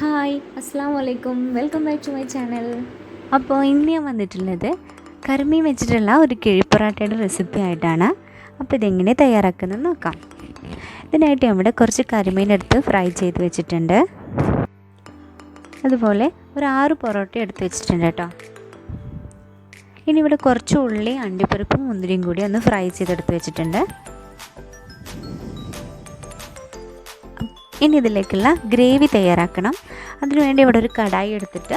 Hi അസ്സാം വലൈക്കും welcome back to my channel. അപ്പോൾ ഇന്ന് ഞാൻ വന്നിട്ടുള്ളത് കരിമീൻ വെച്ചിട്ടുള്ള ഒരു കിഴിപ്പൊറാട്ടയുടെ റെസിപ്പി ആയിട്ടാണ്. അപ്പോൾ ഇതെങ്ങനെ തയ്യാറാക്കുന്നത് നോക്കാം. ഇതിനായിട്ട് നമ്മുടെ കുറച്ച് കരിമീൻ എടുത്ത് ഫ്രൈ ചെയ്ത് വെച്ചിട്ടുണ്ട്. അതുപോലെ ഒരു ആറ് പൊറോട്ട എടുത്ത് വെച്ചിട്ടുണ്ട് കേട്ടോ. ഇനി ഇവിടെ കുറച്ച് ഉള്ളി അണ്ടിപ്പരിപ്പും മുന്തിരിയും കൂടി ഒന്ന് ഫ്രൈ ചെയ്തെടുത്ത് വെച്ചിട്ടുണ്ട്. ഇനി ഇതിലേക്കുള്ള ഗ്രേവി തയ്യാറാക്കണം. അതിനുവേണ്ടി ഇവിടെ ഒരു കടായി എടുത്തിട്ട്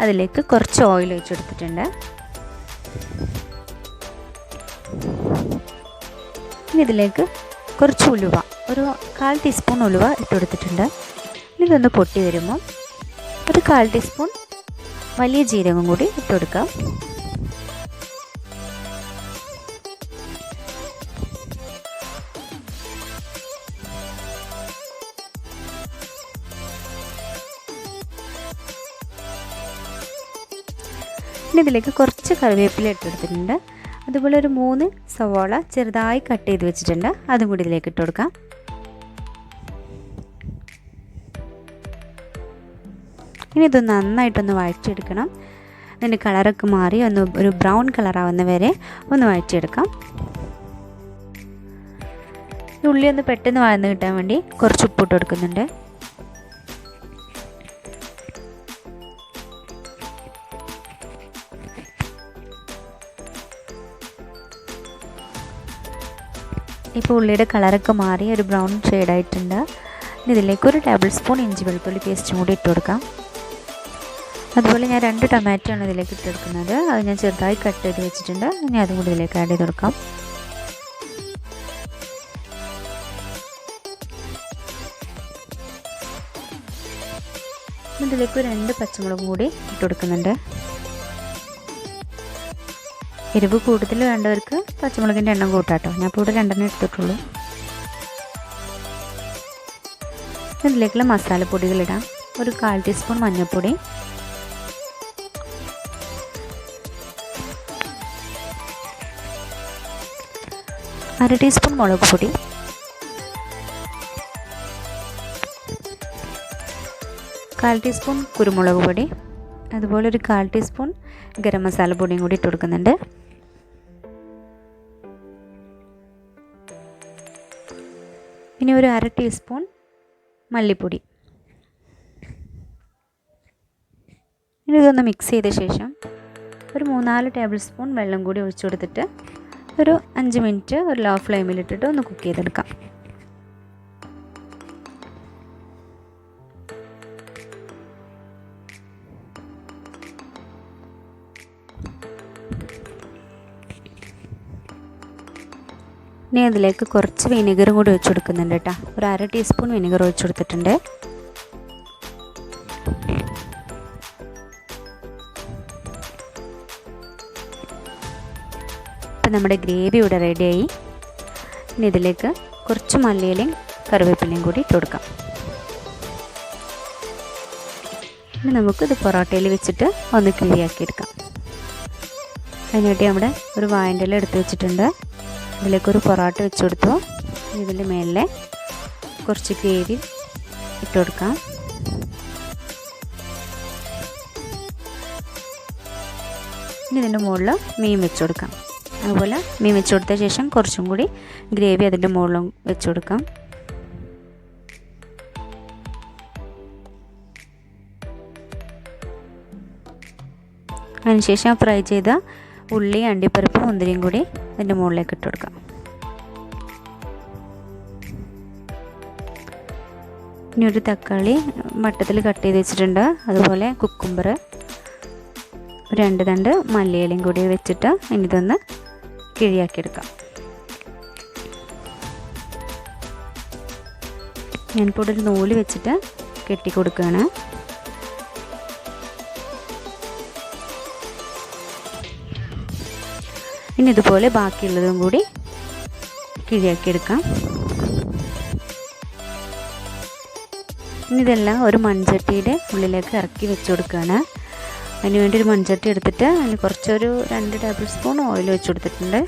അതിലേക്ക് കുറച്ച് ഓയിൽ ഒഴിച്ചെടുത്തിട്ടുണ്ട് ഇനി ഇതിലേക്ക് കുറച്ച് ഉലുവ ഒരു കാൽ ടീസ്പൂൺ ഉലുവ ഇട്ടുകൊടുത്തിട്ടുണ്ട് ഇനി ഇതൊന്ന് പൊട്ടി വരുമ്പോൾ ഒരു കാൽ ടീസ്പൂൺ വലിയ ജീരകം കൂടി ഇട്ടുകൊടുക്കാം ഇനി ഇതിലേക്ക് കുറച്ച് കറിവേപ്പില ഇട്ടെടുത്തിട്ടുണ്ട് അതുപോലെ ഒരു മൂന്ന് സവോള ചെറുതായി കട്ട് ചെയ്ത് വെച്ചിട്ടുണ്ട്. അതും കൂടി ഇതിലേക്ക് ഇട്ട് കൊടുക്കാം. ഇനി ഇത് നന്നായിട്ടൊന്ന് വഴറ്റിയെടുക്കണം. അതിന്റെ കളറൊക്കെ മാറി ഒന്ന് ഒരു ബ്രൗൺ കളറാവുന്ന വരെ ഒന്ന് വഴറ്റിയെടുക്കാം. ഉള്ളി ഒന്ന് പെട്ടെന്ന് വഴന്ന് കിട്ടാൻ വേണ്ടി കുറച്ച് ഉപ്പിട്ട് കൊടുക്കുന്നുണ്ട്. ഇപ്പോൾ ഉള്ളിയുടെ കളറൊക്കെ മാറി ഒരു ബ്രൗൺ ഷെയ്ഡായിട്ടുണ്ട്. ഇതിലേക്ക് ഒരു ടേബിൾ സ്പൂൺ ഇഞ്ചി വെളുത്തുള്ളി പേസ്റ്റും കൂടി ഇട്ട് കൊടുക്കാം. അതുപോലെ ഞാൻ രണ്ട് ടൊമാറ്റോ ആണ് ഇതിലേക്ക് ഇട്ടെടുക്കുന്നത് അത് ഞാൻ ചെറുതായി കട്ട് ചെയ്ത് വെച്ചിട്ടുണ്ട്. ഇനി അതും കൂടി ഇതിലേക്ക് ആഡ് ചെയ്ത് കൊടുക്കാം. ഇതിലേക്ക് രണ്ട് പച്ചമുളകും കൂടി ഇട്ട് കൊടുക്കുന്നുണ്ട്. എരിവ് കൂടുതൽ വേണ്ടവർക്ക് പച്ചമുളകിന്റെ എണ്ണം കൂട്ടാട്ടോ. ഞാൻ ഇപ്പോൾ ഇവിടെ രണ്ടെണ്ണം എടുത്തിട്ടുള്ളൂ. ഇതിലേക്കുള്ള മസാലപ്പൊടികളിടാം ഒരു കാൽ ടീസ്പൂൺ മഞ്ഞൾപ്പൊടി. അര ടീസ്പൂൺ മുളക് പൊടി. കാൽ ടീസ്പൂൺ കുരുമുളക് പൊടി. അതുപോലെ ഒരു കാൽ ടീസ്പൂൺ ഗരം മസാല പൊടിയും കൂടി ഇട്ട് കൊടുക്കുന്നുണ്ട്. പിന്നെ ഒരു അര ടീസ്പൂൺ മല്ലിപ്പൊടി. ഇനി ഇതൊന്ന് മിക്സ് ചെയ്ത ശേഷം ഒരു മൂന്നാൽ ടേബിൾ സ്പൂൺ വെള്ളം കൂടി ഒഴിച്ചു കൊടുത്തിട്ട് ഒരു അഞ്ച് മിനിറ്റ് ഒരു ലോ ഫ്ലെയിമിലിട്ടിട്ട് ഒന്ന് കുക്ക് ചെയ്തെടുക്കാം. ഇനി അതിലേക്ക് കുറച്ച് വിനെഗറും കൂടി ഒഴിച്ചു കൊടുക്കുന്നുണ്ട് കേട്ടോ ഒരു അര ടീസ്പൂൺ വിനെഗർ ഒഴിച്ചു കൊടുത്തിട്ടുണ്ട്. ഇപ്പം നമ്മുടെ ഗ്രേവി ഇവിടെ റെഡിയായി ഇനി ഇതിലേക്ക് കുറച്ച് മല്ലിയിലയും കറിവേപ്പിലയും കൂടി ഇട്ട് കൊടുക്കാം. ഇനി നമുക്കിത് പൊറോട്ടയിൽ വെച്ചിട്ട് ഒന്ന് കിഴിയാക്കിയെടുക്കാം അതിനുവേണ്ടി നമ്മുടെ ഒരു വായന്റെ എടുത്ത് വെച്ചിട്ടുണ്ട്. ഇതിലേക്കൊരു പൊറോട്ട വെച്ച് കൊടുത്തു. ഇതിന്റെ മേലെ കുറച്ച് ഗ്രേവി ഇട്ട് കൊടുക്കാം. ഇനി ഇതിന്റെ മുകളിൽ മീൻ വെച്ച് കൊടുക്കാം. അതുപോലെ മീൻ വെച്ച് കൊടുത്ത ശേഷം കുറച്ചും കൂടി ഗ്രേവി അതിന്റെ മുകളിലും വെച്ച് കൊടുക്കാം. അതിനുശേഷം ഫ്രൈ ചെയ്ത ഉള്ളി അണ്ടിപ്പരിപ്പ് മുന്തിരിയും കൂടി അതിന്റെ മുകളിലേക്ക് ഇട്ട് കൊടുക്കാം. ഇനി ഒരു തക്കാളി വട്ടത്തിൽ കട്ട് ചെയ്ത് വെച്ചിട്ടുണ്ട്. അതുപോലെ കുക്കുംബർ രണ്ട് തണ്ട് മല്ലിയിലയും കൂടി വെച്ചിട്ട് ഇനി ഇതൊന്ന് കിഴിയാക്കിയെടുക്കാം ഞാനിപ്പോൾ ഒരു നൂൽ വെച്ചിട്ട് കെട്ടി കൊടുക്കുകയാണ് ഇനി ഇതുപോലെ ബാക്കിയുള്ളതും കൂടി കിഴിയാക്കിയെടുക്കാം ഇനി ഇതെല്ലാം ഒരു മൺചട്ടിയുടെ ഉള്ളിലേക്ക് ഇറക്കി വെച്ച് കൊടുക്കുകയാണ്. അതിന് വേണ്ടി ഒരു മൺചട്ടി എടുത്തിട്ട് അതിന് കുറച്ചൊരു രണ്ട് ടേബിൾ സ്പൂൺ ഓയിൽ വെച്ച് കൊടുത്തിട്ടുണ്ട്.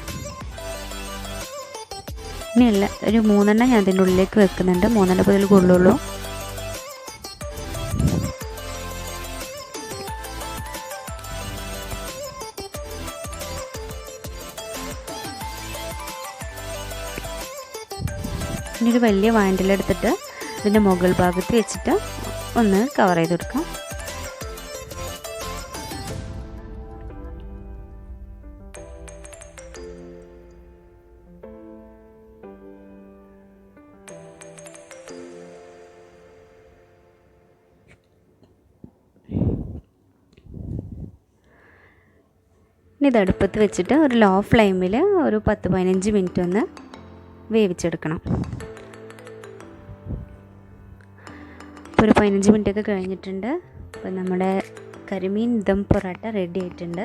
ഇനിയല്ല ഒരു മൂന്നെണ്ണം ഞാൻ അതിന്റെ ഉള്ളിലേക്ക് വെക്കുന്നുണ്ട്. മൂന്നെണ്ണം ഇതിൽ കൊള്ളുള്ളൂ ഇനി ഒരു വലിയ വാൻഡിലെടുത്തിട്ട് ഇതിന്റെ മുകൾ ഭാഗത്ത് വെച്ചിട്ട് ഒന്ന് കവർ ചെയ്ത് കൊടുക്കാം. ഇനി ഇത് അടുപ്പത്ത് വെച്ചിട്ട് ഒരു ലോ ഫ്ലെയിമിൽ ഒരു പത്ത് പതിനഞ്ച് മിനിറ്റ് ഒന്ന് വേവിച്ചെടുക്കണം. ഇപ്പോൾ ഒരു പതിനഞ്ച് മിനിറ്റ് ഒക്കെ കഴിഞ്ഞിട്ടുണ്ട്. അപ്പോൾ നമ്മുടെ കരിമീൻ ദം പൊറോട്ട റെഡി ആയിട്ടുണ്ട്.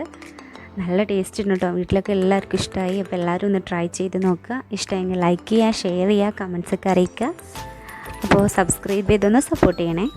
നല്ല ടേസ്റ്റ് ഉണ്ട് കേട്ടോ വീട്ടിലൊക്കെ എല്ലാവർക്കും ഇഷ്ടമായി അപ്പോൾ എല്ലാവരും ഒന്ന് ട്രൈ ചെയ്ത് നോക്കുക. ഇഷ്ടമെങ്കിൽ ലൈക്ക് ചെയ്യുക ഷെയർ ചെയ്യുക കമൻസൊക്കെ അറിയിക്കുക. അപ്പോൾ സബ്സ്ക്രൈബ് ചെയ്തൊന്ന് സപ്പോർട്ട് ചെയ്യണേ.